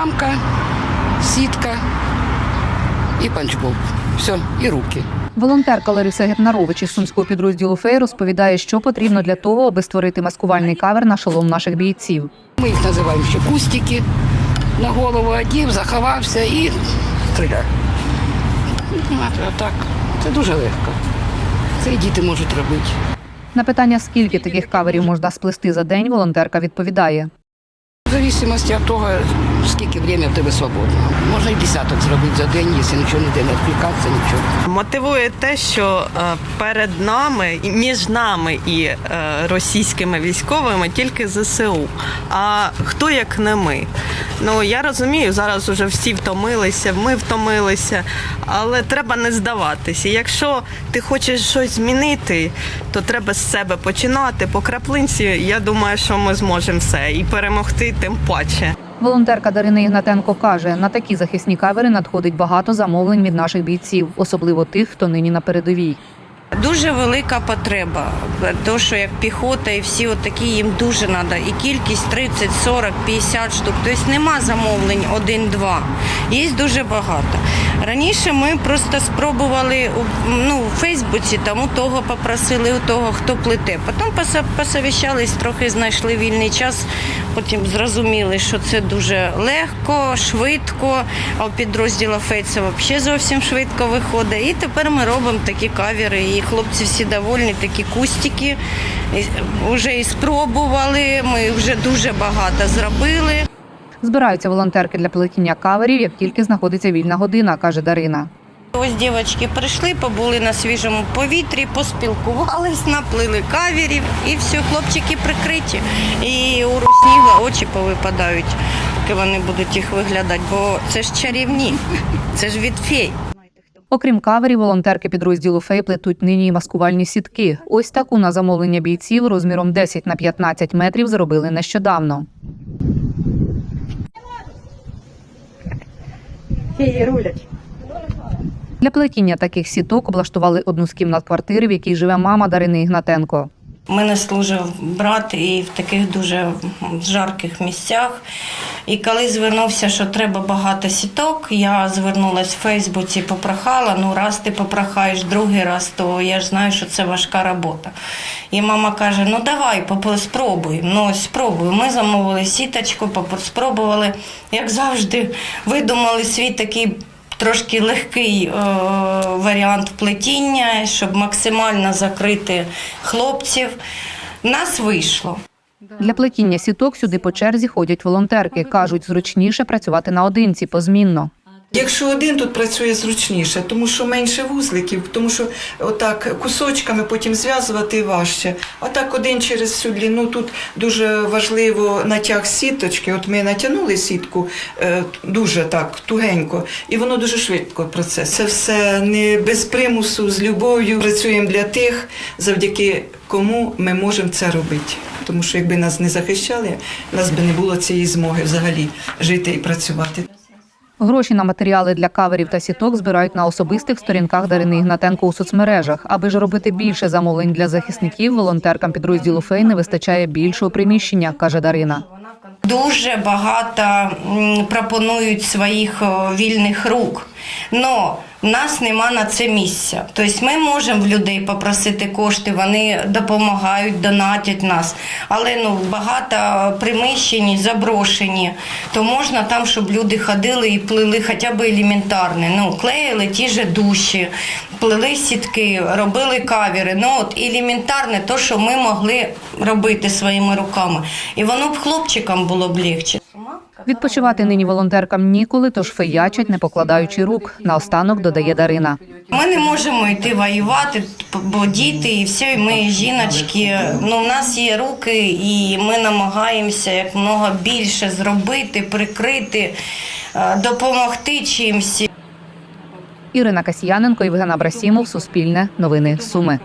рамка, сітка і панчбол. Все, і руки. Волонтерка Лариса Гетнарович із сумського підрозділу Фей розповідає, що потрібно для того, аби створити маскувальний кавер на шолом наших бійців. Ми їх називаємо ще кустики. На голову одів, заховався і стріляв. А так, це дуже легко. Це і діти можуть робити. На питання, скільки таких каверів можна сплести за день, волонтерка відповідає. В зависимости від того, скільки время в тебе свободно. Можна і десяток зробити за день, якщо нічого не йде, не відвлікатися, нічого. Мотивує те, що е, перед нами між нами і е, російськими військовими тільки ЗСУ. А хто як не ми? Ну я розумію, зараз уже всі втомилися, ми втомилися, але треба не здаватися. Якщо ти хочеш щось змінити, то треба з себе починати. По краплинці, я думаю, що ми зможемо все і перемогти тим паче. Волонтерка Дарина Ігнатенко каже, на такі захисні кавери надходить багато замовлень від наших бійців, особливо тих, хто нині на передовій. Дуже велика потреба. То, що як піхота і всі такі їм дуже треба. І кількість 30, 40, 50 штук. Тобто нема замовлень один-два. Є дуже багато. Раніше ми просто спробували у- ну, у Фейсбуці, там у того попросили, у того, хто плете. Потім посовіщались, трохи знайшли вільний час, потім зрозуміли, що це дуже легко, швидко, а у підрозділу Фейса взагалі зовсім швидко виходить. І тепер ми робимо такі кавери, і хлопці всі довольні, такі кустики. Вже і спробували, ми вже дуже багато зробили. Збираються волонтерки для плетіння каверів, як тільки знаходиться вільна година, каже Дарина. Ось дівчатки прийшли, побули на свіжому повітрі, поспілкувались, наплили каверів і все, хлопчики прикриті. І у русніга очі повипадають, поки вони будуть їх виглядати, бо це ж чарівні, це ж від фей. Окрім каверів, волонтерки підрозділу Фей плетуть нині й маскувальні сітки. Ось таку на замовлення бійців розміром 10 на 15 метрів зробили нещодавно. Для плетіння таких сіток облаштували одну з кімнат квартири, в якій живе мама Дарини Ігнатенко. Мене служив брат і в таких дуже жарких місцях. І коли звернувся, що треба багато сіток, я звернулася в Фейсбуці, попрохала. Ну, раз ти попрохаєш другий раз, то я ж знаю, що це важка робота. І мама каже: ну давай, спробуй. Ну, спробуй. Ми замовили сіточку, спробували, як завжди, видумали свій такий трошки легкий е, варіант плетіння, щоб максимально закрити хлопців. Нас вийшло. Для плетіння сіток сюди по черзі ходять волонтерки. кажуть, зручніше працювати наодинці позмінно. Якщо один тут працює зручніше, тому що менше вузликів, тому що отак кусочками потім зв'язувати важче. А так один через всю длину тут дуже важливо натяг сіточки. От ми натягнули сітку е, дуже так тугенько, і воно дуже швидко процес. Це все не без примусу, з любов'ю. Працюємо для тих, завдяки кому ми можемо це робити. Тому що якби нас не захищали, нас би не було цієї змоги взагалі жити і працювати. Гроші на матеріали для каверів та сіток збирають на особистих сторінках Дарини Ігнатенко у соцмережах. Аби ж робити більше замовлень для захисників, волонтеркам підрозділу Фей не вистачає більшого приміщення, каже Дарина. Дуже багато пропонують своїх вільних рук. Но в нас нема на це місця. Тобто ми можемо в людей попросити кошти, вони допомагають, донатять нас. Але ну, багато приміщень заброшені, то можна там, щоб люди ходили і плели хоча б елементарне. Ну, клеїли ті ж душі, плели сітки, робили кавери. Ну, от елементарне, то, що ми могли робити своїми руками. І воно б хлопчикам було б легче. Відпочивати нині волонтеркам ніколи, тож феячать, не покладаючи рук. Наостанок додає Дарина. Ми не можемо йти воювати, бо діти і все, і ми жіночки. Ну, у нас є руки, і ми намагаємося як много більше зробити, прикрити, е, допомогти чимсь. Ірина Касьяненко, Євген Абрасімов, Суспільне, Новини Суми.